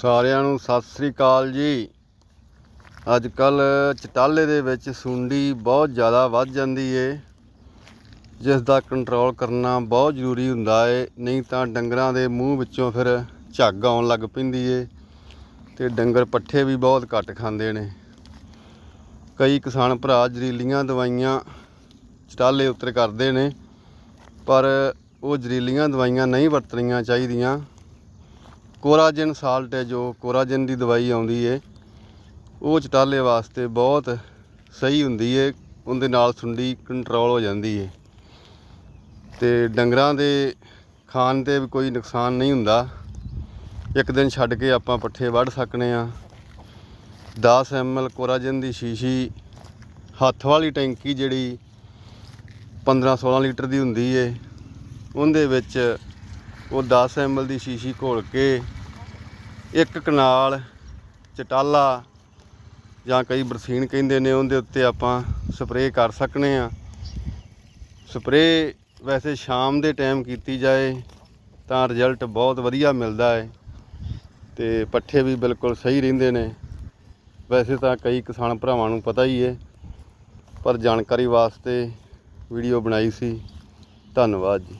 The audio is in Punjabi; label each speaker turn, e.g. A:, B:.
A: ਸਾਰਿਆਂ ਨੂੰ ਸਤਿ ਸ੍ਰੀ ਅਕਾਲ ਜੀ। ਅੱਜ ਕੱਲ ਚਟਾਲੇ ਦੇ ਵਿੱਚ ਸੁੰਡੀ ਬਹੁਤ ਜ਼ਿਆਦਾ ਵੱਧ ਜਾਂਦੀ ਏ। ਜਿਸ ਦਾ ਕੰਟਰੋਲ ਕਰਨਾ ਬਹੁਤ ਜ਼ਰੂਰੀ ਹੁੰਦਾ ਏ, ਨਹੀਂ ਤਾਂ ਡੰਗਰਾਂ ਦੇ ਮੂੰਹ ਵਿੱਚੋਂ ਫਿਰ ਝੱਗ ਆਉਣ ਲੱਗ ਪੈਂਦੀ ਏ ਤੇ ਡੰਗਰ ਪੱਠੇ ਵੀ ਬਹੁਤ ਘੱਟ ਖਾਂਦੇ ਨੇ। ਕਈ ਕਿਸਾਨ ਭਰਾ ਜ਼ਰੀਲੀਆਂ ਦਵਾਈਆਂ ਚਟਾਲੇ ਉੱਤਰ ਕਰਦੇ ਨੇ, ਪਰ ਉਹ ਜ਼ਰੀਲੀਆਂ ਦਵਾਈਆਂ ਨਹੀਂ ਵਰਤਣੀਆਂ ਚਾਹੀਦੀਆਂ। ਕੋਰਾਜਨ ਸਾਲਟ ਹੈ ਜੋ ਕੋਰਾਜਨ ਦੀ ਦਵਾਈ ਆਉਂਦੀ ਏ। ਉਹ ਚਟਾਲੇ ਵਾਸਤੇ ਬਹੁਤ ਸਹੀ ਹੁੰਦੀ ਏ, ਉਹਦੇ ਨਾਲ ਸੁੰਡੀ ਕੰਟਰੋਲ ਹੋ ਜਾਂਦੀ ਏ। ਤੇ ਡੰਗਰਾਂ ਦੇ ਖਾਣ ਤੇ ਵੀ ਕੋਈ ਨੁਕਸਾਨ ਨਹੀਂ ਹੁੰਦਾ। ਇੱਕ ਦਿਨ ਛੱਡ ਕੇ ਆਪਾਂ ਪੱਠੇ ਵੱਢ ਸਕਨੇ ਆ। 10 ml ਕੋਰਾਜਨ ਦੀ ਸ਼ੀਸ਼ੀ ਹੱਥ ਵਾਲੀ ਟੈਂਕੀ ਜਿਹੜੀ 15 16 ਲੀਟਰ ਦੀ ਹੁੰਦੀ ਏ, ਉਹਦੇ ਵਿੱਚ ਉਹ 10 ml ਦੀ ਸ਼ੀਸ਼ੀ ਘੋਲ ਕੇ, ਇੱਕ ਕਨਾਲ, ਚਟਾਲਾ ਜਾਂ ਕਈ ਬਰਸੀਨ ਕਹਿੰਦੇ ਨੇ, ਉਹਦੇ ਉੱਤੇ ਆਪਾਂ ਸਪਰੇਅ ਕਰ ਸਕਨੇ ਆ। ਸਪਰੇਅ ਵੈਸੇ ਸ਼ਾਮ ਦੇ ਟਾਈਮ ਕੀਤੀ ਜਾਏ, ਤਾਂ ਰਿਜ਼ਲਟ ਬਹੁਤ ਵਧੀਆ ਮਿਲਦਾ ਹੈ ਤੇ ਪੱਠੇ ਵੀ ਬਿਲਕੁਲ ਸਹੀ ਰਹਿੰਦੇ ਨੇ। ਵੈਸੇ ਤਾਂ ਕਈ ਕਿਸਾਨ ਭਰਾਵਾਂ ਨੂੰ ਪਤਾ ਹੀ ਹੈ ਪਰ ਜਾਣਕਾਰੀ ਵਾਸਤੇ ਵੀਡੀਓ ਬਣਾਈ ਸੀ। ਧੰਨਵਾਦ ਜੀ।